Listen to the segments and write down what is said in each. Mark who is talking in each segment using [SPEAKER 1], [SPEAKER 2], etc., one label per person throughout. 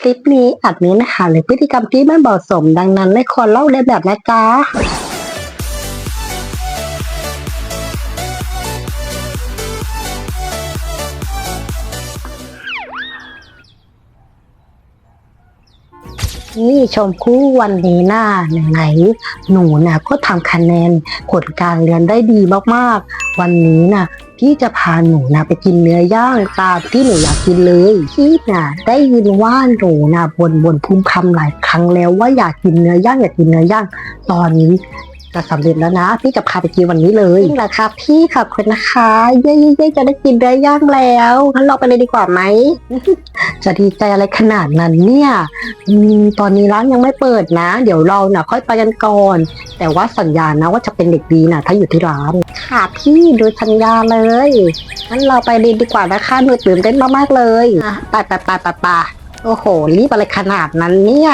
[SPEAKER 1] คลิปนี้อาจเนื้อหาหรือพฤติกรรมที่ไม่เหมาะสมดังนั้นไม่ควรเล่าเลียนแบบนะจ๊ะ นี่ชมพู่วันนี้น่าไหนหนูนะก็ทำคะแนนผลการเรียนได้ดีมากๆ วันนี้นะพี่จะพาหนูนะไปกินเนื้อย่างตามที่หนูอยากกินเลยพี่นะได้ยินว่าหนูนะบนบนพุ่มคำหลายครั้งแล้วว่าอยากกินเนื้อย่างอยากกินเนื้อย่าง ตอนนี้ จะสำเร็จแล้วนะ พี่จะพาไปกินวันนี้เลยจริงเหรอคะพี่ขอบคุณนะคะเย้ๆๆจะได้กินเนื้อย่างแล้วงั้นเราไปเลยดีกว่าไหม จะดีใจอะไรขนาดนั้นเนี่ยอืมตอนนี้ร้านยังไม่เปิดนะ เดี๋ยวเราน่ะค่อยไปกันก่อน แต่ว่าสัญญานะว่าจะเป็นเด็กดีนะถ้าอยู่ที่ร้าน ค่ะพี่ดูสัญญาเลยงั้นเราไปเรียนดีกว่านะคะหนูตื่นเต้นมากๆเลยอะไปไปไปไปไปโอ้โหรีบอะไรขนาดนั้นเนี่ย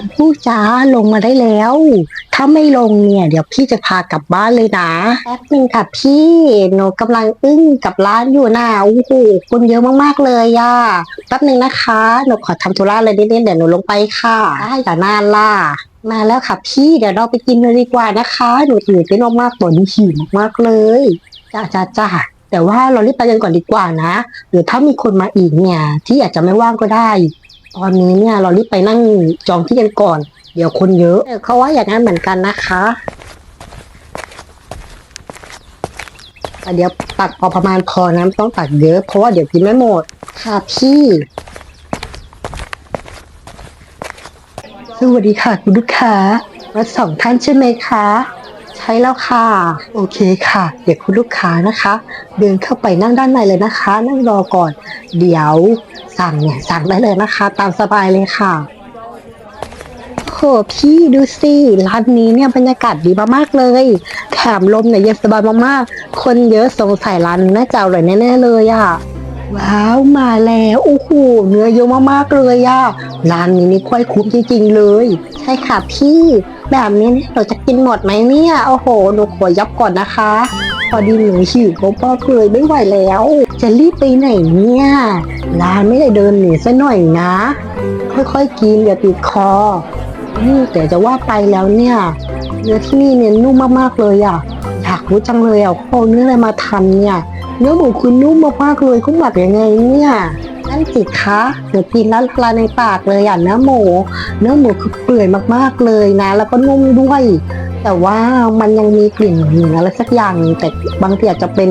[SPEAKER 1] มพู่จ้าลงมาได้แล้ว ถ้าไม่ลงเนี่ย เดี๋ยวพี่จะพากลับบ้านเลยนะแป๊บนึงค่ะพี่หนูกำลังอึ้งกับร้านอยู่นะโอ้โหคนเยอะมากๆเลยย่าแป๊บนึงนะคะหนูขอทำธุระเลยนิดนึงเดี๋ยวหนูลงไปค่ะได้อย่านานล่ะมาแล้วค่ะพี่เดี๋ยวเราไปกินเลยดีกว่านะคะ หนูตื่นเต้นมากๆตอนนี้หิวมากๆเลยจ้าจ้าจ้าแต่ว่าเรารีบไปกันก่อนดีกว่านะ หรือถ้ามีคนมาอีกเนี่ย ที่อาจจะไม่ว่างก็ได้ ตอนนี้เนี่ยเรารีบไปนั่งจองที่กันก่อน เดี๋ยวคนเยอะเขาว่าอย่างนั้นเหมือนกันนะคะแต่เดี๋ยวตักพอประมาณพอนะไม่ต้องตักเยอะ เพราะว่าเดี๋ยวกินไม่หมด ค่ะพี่ สวัสดีค่ะคุณลูกค้ามาสองท่านใช่ไหมคะ ใช่แล้วค่ะ โอเคค่ะ เดี๋ยวคุณลูกค้านะคะ เดินเข้าไปนั่งด้านในเลยนะคะ นั่งรอก่อน เดี๋ยวสั่งเนี่ยสั่งได้เลยนะคะ ตามสบายเลยค่ะโหพี่ดูสิร้านนี้เนี่ยบรรยากาศดีมากๆเลย แถมลมเนี่ยเย็นสบายมากๆ คนเยอะสงสัยร้านนี้น่าจะอร่อยแน่ๆเลยอะ ว้าวมาแล้วโอ้โหเนื้อเยอะมากๆเลยอะร้านนี้นี่ค่อยคุ้มจริงๆเลย ใช่ค่ะพี่ แบบนี้เราจะกินหมดไหมเนี่ยโอ้โหหนูขอยับก่อนนะคะ พอดีหนูหิวมากๆเลยไม่ไหวแล้ว จะรีบไปไหนเนี่ยร้านไม่ได้เดินหนีซะหน่อยนะ ค่อยๆกินอย่าติดคอนี่แต่จะว่าไปแล้วเนี่ยเนื้อที่นี่เนี่ยนุ่มมากๆเลยอะอยากรู้จังเลยอะเขาเอาเนื้ออะไรมาทำเนี่ย เนื้อหมูคือนุ่มมากๆเลยเขาหมักยังไงเนี่ยนั่นสิคะเดี๋ยวกินแล้วละลาในปากเลยอะเนื้อหมูเนื้อหมูคือเปื่อยมากๆเลยนะ แล้วก็นุ่มด้วย แต่ว่ามันยังมีกลิ่นเหนืออะไรสักอย่างแต่บางทีอาจจะเป็น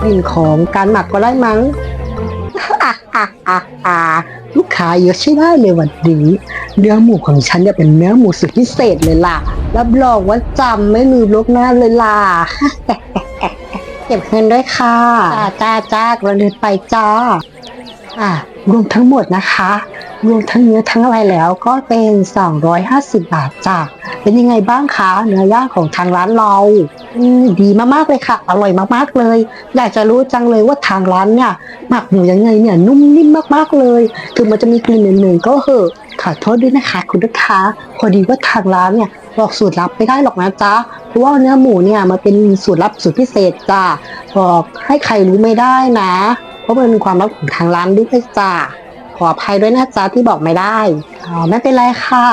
[SPEAKER 1] กลิ่นของการหมักก็ได้มั้งลูกค้าเยอะใช่ได้เลยวันนี้เนื้อหมูของฉันเนี่ยเป็นเนื้อหมูสุดพิเศษเลยล่ะรับรองว่าจำไม่ลืมลกหน้าเลยล่ะ เก็บเงินด้วยค่ะจ้าจ้าจ้าเราเดินไปจ้าอะรวมทั้งหมดนะคะ รวมทั้งเนื้อทั้งอะไรแล้วก็เป็น 250 บาทจ้าเป็นยังไงบ้างคะเนื้อย่างของทางร้านเรา ดีมากๆเลยค่ะ อร่อยมากๆเลย อยากจะรู้จังเลยว่าทางร้านเนี่ยหมักหมูยังไงเนี่ยนุ่มนิ่มมากๆเลย ถึงมันจะมีกลิ่นเหนื่อยๆก็เหอะขอโทษด้วยนะคะ คุณลูกค้า พอดีว่าทางร้านเนี่ยบอกสูตรลับไม่ได้หรอกนะจ๊ะ เพราะว่าเนื้อหมูเนี่ยมันเป็นสูตรลับสูตรพิเศษจ้ะบอกให้ใครรู้ไม่ได้นะ เพราะมันเป็นความลับของทางร้านด้วยจ้ะ ออภัยด้วยนะจ๊ะที่บอกไม่ได้อ๋อไม่เป็นไรค่ะ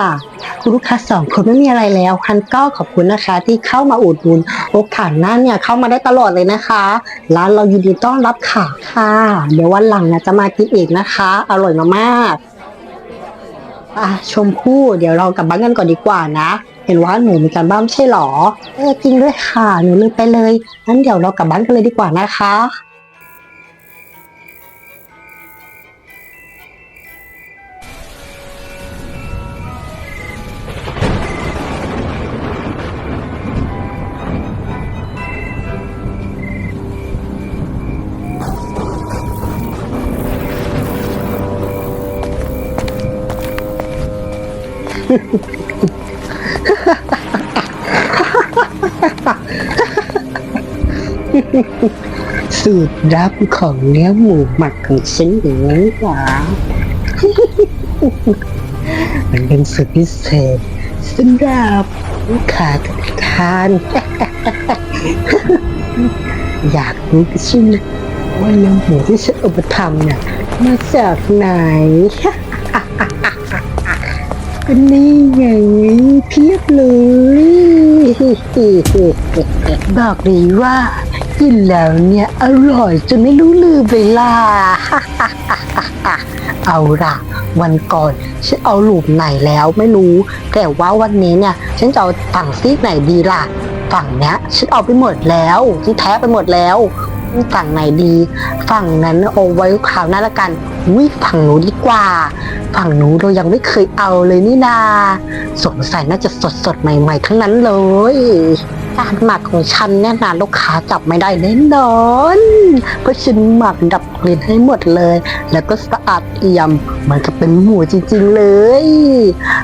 [SPEAKER 1] คุณลูกค้าสองคนไม่มีอะไรแล้วคันก็ขอบคุณนะคะ ที่เข้ามาอุดหนุนโอกาสหน้าเนี่ยเข้ามาได้ตลอดเลยนะคะ ร้านเรายินดีต้อนรับค่ะค่ะ เดี๋ยววันหลังนะจะมากินอีกนะคะ อร่อยมากๆอะชมพู่เดี๋ยวเรากลับบ้านกันก่อนดีกว่านะเห็นว่าหนูมีการบ้านใช่หรอเออจริงด้วยค่ะ หนูลืมไปเลยงั้นเดี๋ยวเรากลับบ้านกันเลยดีกว่านะคะ สูตรลับของเนื้อหมูหมักของฉันอย่างนั้นหรอมันเป็นสูตรพิเศษสำหรับลูกค้าทุกท่าน อยากรู้ก็ใช่ไหมว่าเนื้อหมูที่ฉันเอามาทำเนี่ยมาจากไหน ก็นี่ไงเพียบเลยบอกเลยว่ากินแล้วเนี่ยอร่อยจนไม่รู้ลืมเวลา เอาล่ะวันก่อนฉันเอาหลุมไหนแล้วไม่รู้ แต่ว่าวันนี้เนี่ย ฉันจะเอาฝั่งซีกไหนดีล่ะ ฝั่งเนี้ยฉันเอาไปหมดแล้วฉันแท้ไปหมดแล้ว ฝั่งไหนดี ฝั่งนั้นเอาไว้ข่าวหน้าละกันอุ้ยฝั่งหนูดีกว่า ฝั่งหนูเรายังไม่เคยเอาเลยนี่นา สงสัยน่าจะสดสดใหม่ ๆ ทั้งนั้นเลย การหมักของฉันเนี่ยนะลูกค้าจับไม่ได้แน่นอน เพราะฉันหมักดับกลิ่นให้หมดเลย แล้วก็สะอาดเอี่ยมเหมือนกับเป็นหมูจริง ๆ เลย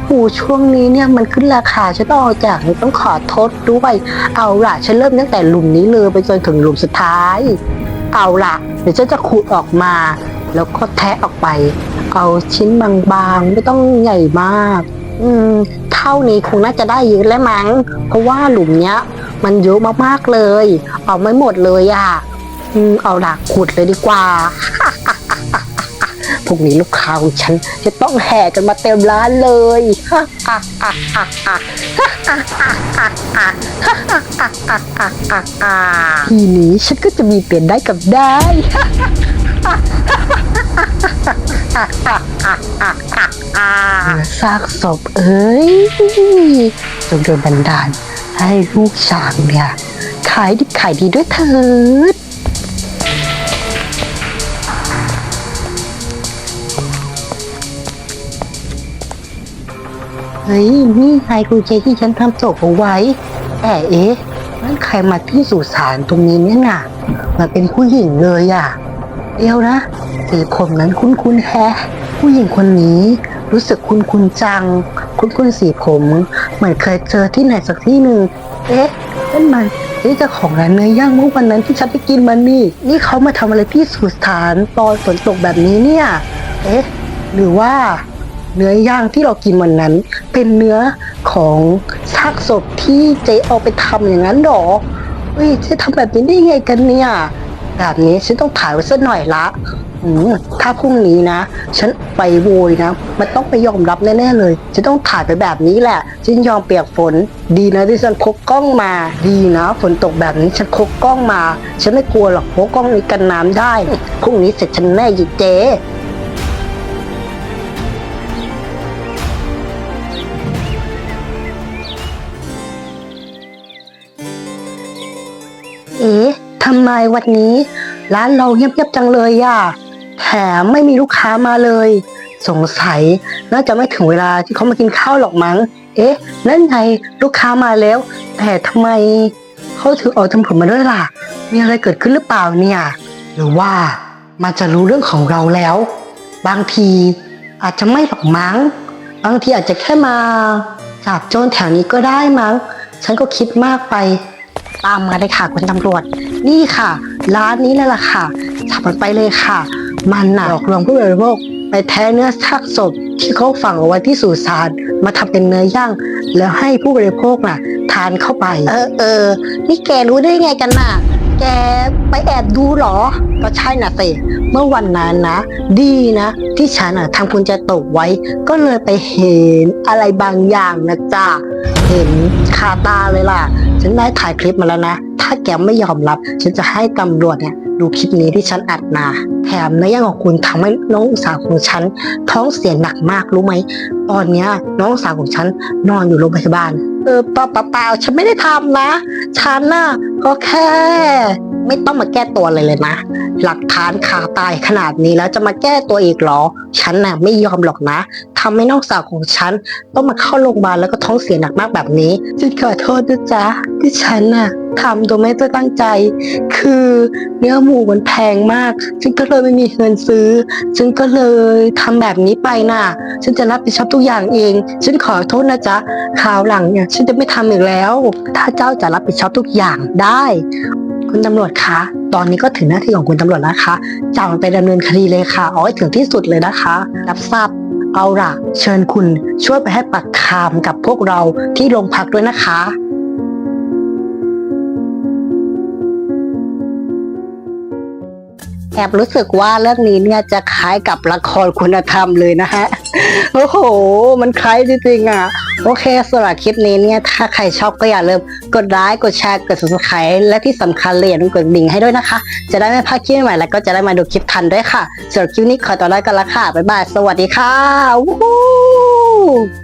[SPEAKER 1] หมูช่วงนี้เนี่ยมันขึ้นราคาฉันต้องเอาจากนี้ต้องขอโทษด้วย เอาล่ะฉันเริ่มตั้งแต่หลุมนี้เลยไปจนถึงหลุมสุดท้าย เอาล่ะ เดี๋ยวฉันจะขูดออกมา แล้วก็แทะออกไป เอาชิ้นบางๆ ไม่ต้องใหญ่มาก อืมเท่านี้คงน่าจะได้เยอะแล้วมั้ง เพราะว่าหลุมเนี้ย มันเยอะมากๆเลย เอาไม่หมดเลยอะ่ะอืมเอาดักขุดเลยดีกว่า พวกนี้ลูกค้าของฉันจะต้องแห่กันมาเต็มร้านเลยทีนี้ฉันก็จะมีเปลี่ยนได้กับได้ซากศพเอ้ยจงโดนบันดาล ให้ลูกช้างเนี่ย ขายดิบขายดีด้วยเถิดเฮ้ย นี่ไงกุญแจที่ฉันทำตกเอาไว้ แต่เอ๊ะนั่นใครมาที่สุสานตรงนี้เนี่ยน่ะมันเป็นผู้หญิงเลยอะ เดียวนะสีผมนั้นคุ้นๆแฮะ ผู้หญิงคนนี้รู้สึกคุ้นๆจัง คุ้นๆสีผม เหมือนเคยเจอที่ไหนสักที่หนึ่งเอ๊ะนั่นมันนี่เจ้าของร้านเนื้อย่างเมื่อวันนั้นที่ฉันไปกินมันนี่ นี่เขามาทำอะไรที่สุสานตอนฝนตกแบบนี้เนี่ย เอ๊ะ หรือว่าเนื้อย่างที่เรากินวันนั้น เป็นเนื้อของซากศพที่เจ๊เอาไปทำอย่างนั้นหรอเฮ้ยเจ๊ทำแบบนี้ได้ไงกันเนี่ย แบบนี้ฉันต้องถ่ายไว้สักหน่อยละ ถ้าพรุ่งนี้นะ ฉันไปโวยนะ มันต้องไปยอมรับแน่ๆเลยฉันต้องถ่ายไปแบบนี้แหละฉันยอมเปียกฝน ดีนะที่ฉันพกกล้องมา ดีนะ ฝนตกแบบนี้ฉันพกกล้องมา ฉันไม่กลัวหรอกเพราะกล้องนี้กันน้ำได้พรุ่งนี้เสร็จฉันแน่ยิเจ๊เอ๊ะทำไมวันนี้ ร้านเราเงียบๆจังเลยอะ แถมไม่มีลูกค้ามาเลย สงสัยน่าจะไม่ถึงเวลาที่เขามากินข้าวหรอกมั้ง เอ๊ะ นั่นไงลูกค้ามาแล้ว แต่ทำไมเขาถือเอาทำผมมาด้วยล่ะ มีอะไรเกิดขึ้นหรือเปล่าเนี่ย หรือว่ามันจะรู้เรื่องของเราแล้ว บางทีอาจจะไม่หรอกมั้ง บางทีอาจจะแค่มาจับโจรแถวนี้ก็ได้มั้ง ฉันก็คิดมากไป ตามมาเลยค่ะคุณตำรวจ นี่ค่ะ ร้านนี้นั่นแหละค่ะจับมันไปเลยค่ะ มันน่ะหลอกลวงผู้บริโภคไปแท้เนื้อซากศพที่เขาฝังเอาไว้ที่สุสานมาทำเป็นเนื้อย่าง แล้วให้ผู้บริโภคน่ะ ทานเข้าไป เออเออนี่แกรู้ได้ไงกันน่ะ แกไปแอบดูเหรอ ก็ใช่น่ะสิเมื่อวันนั้นนะ ดีนะ ที่ฉันอะทำกุญแจตกไว้ ก็เลยไปเห็นอะไรบางอย่างนะจ๊ะเห็นคาตาเลยล่ะ ฉันได้ถ่ายคลิปมาแล้วนะ ถ้าแกไม่ยอมรับ ฉันจะให้ตำรวจเนี่ย ดูคลิปนี้ที่ฉันอัดมา แถมเนื้อย่างของคุณทำให้น้องสาวของฉันท้องเสียหนักมากรู้ไหม ตอนเนี้ยน้องสาวของฉันนอนอยู่โรงพยาบาล เออเปล่าเปล่าฉันไม่ได้ทำนะ ฉันน่ะก็แค่ไม่ต้องมาแก้ตัวอะไรเลยนะ หลักฐานคาตายขนาดนี้แล้วจะมาแก้ตัวอีกหรอ ฉันน่ะไม่ยอมหรอกนะ ถ้ำให้น้องสาวของฉัน ต้องมาเข้าโรงพยาบาลแล้วก็ท้องเสียหนักมากแบบนี้ฉันขอโทษนะจ๊ะที่ฉันน่ะทำโดยไม่ได้ตั้งใจ คือเนื้อหมูมันแพงมาก ฉันก็เลยไม่มีเงินซื้อ ฉันก็เลยทำแบบนี้ไปน่ะ ฉันจะรับผิดชอบทุกอย่างเอง ฉันขอโทษนะจ๊ะคราวหลังเนี่ยฉันจะไม่ทำอีกแล้ว ถ้าเจ้าจะรับผิดชอบทุกอย่างได้ คุณตำรวจคะ ตอนนี้ก็ถึงหน้าที่ของคุณตำรวจแล้วนะคะจับมันไปดำเนินคดีเลยค่ะ เอาให้ถึงที่สุดเลยนะคะ รับทราบ เอาล่ะ เชิญคุณช่วยไปให้ปักคามกับพวกเราที่โรงพักด้วยนะคะ แอบรู้สึกว่าเรื่องนี้เนี่ยจะคล้ายกับละครคุณธรรมเลยนะฮะ โอ้โห มันคล้ายจริงๆอะ โอเคสำหรับคลิปนี้เนี่ยถ้าใครชอบก็อย่าลืมกดไลค์กดแชร์กด subscribe และที่สำคัญเลยอย่าลืมกดดิ่งให้ด้วยนะคะ จะได้ไม่พลาดคลิปใหม่แล้วก็จะได้มาดูคลิปทันด้วยค่ะสำหรับคลิปนี้ขอตัวลากันละค่ะบ๊ายบายสวัสดีค่ะวู้